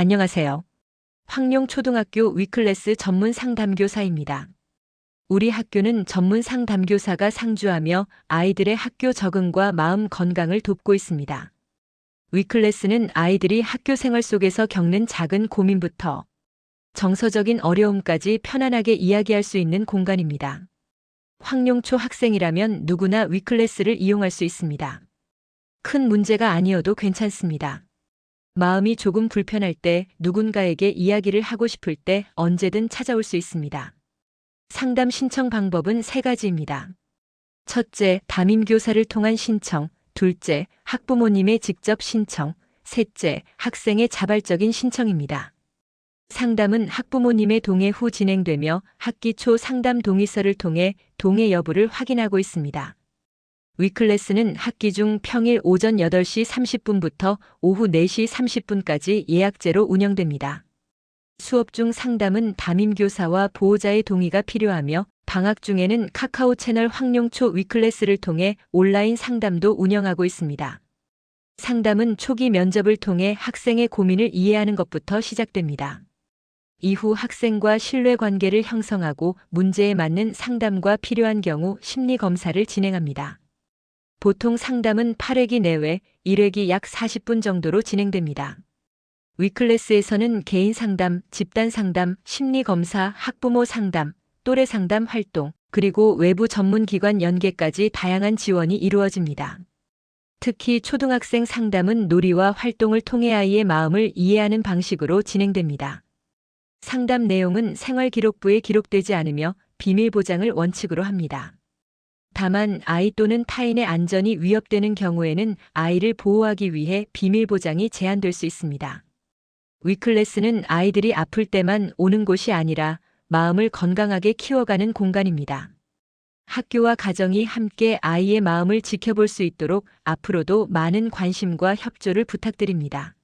안녕하세요. 황룡초등학교 위클래스 전문 상담교사입니다. 우리 학교는 전문 상담교사가 상주하며 아이들의 학교 적응과 마음 건강을 돕고 있습니다. 위클래스는 아이들이 학교 생활 속에서 겪는 작은 고민부터 정서적인 어려움까지 편안하게 이야기할 수 있는 공간입니다. 황룡초 학생이라면 누구나 위클래스를 이용할 수 있습니다. 큰 문제가 아니어도 괜찮습니다. 마음이 조금 불편할 때 누군가에게 이야기를 하고 싶을 때 언제든 찾아올 수 있습니다. 상담 신청 방법은 세 가지입니다. 첫째, 담임교사를 통한 신청. 둘째, 학부모님의 직접 신청. 셋째, 학생의 자발적인 신청입니다. 상담은 학부모님의 동의 후 진행되며 학기 초 상담 동의서를 통해 동의 여부를 확인하고 있습니다. 위클래스는 학기 중 평일 오전 8시 30분부터 오후 4시 30분까지 예약제로 운영됩니다. 수업 중 상담은 담임교사와 보호자의 동의가 필요하며 방학 중에는 카카오 채널 황룡초 위클래스를 통해 온라인 상담도 운영하고 있습니다. 상담은 초기 면접을 통해 학생의 고민을 이해하는 것부터 시작됩니다. 이후 학생과 신뢰 관계를 형성하고 문제에 맞는 상담과 필요한 경우 심리 검사를 진행합니다. 보통 상담은 8회기 내외, 1회기 약 40분 정도로 진행됩니다. 위클래스에서는 개인 상담, 집단 상담, 심리 검사, 학부모 상담, 또래 상담 활동, 그리고 외부 전문 기관 연계까지 다양한 지원이 이루어집니다. 특히 초등학생 상담은 놀이와 활동을 통해 아이의 마음을 이해하는 방식으로 진행됩니다. 상담 내용은 생활기록부에 기록되지 않으며 비밀 보장을 원칙으로 합니다. 다만 아이 또는 타인의 안전이 위협되는 경우에는 아이를 보호하기 위해 비밀 보장이 제한될 수 있습니다. 위클래스는 아이들이 아플 때만 오는 곳이 아니라 마음을 건강하게 키워가는 공간입니다. 학교와 가정이 함께 아이의 마음을 지켜볼 수 있도록 앞으로도 많은 관심과 협조를 부탁드립니다.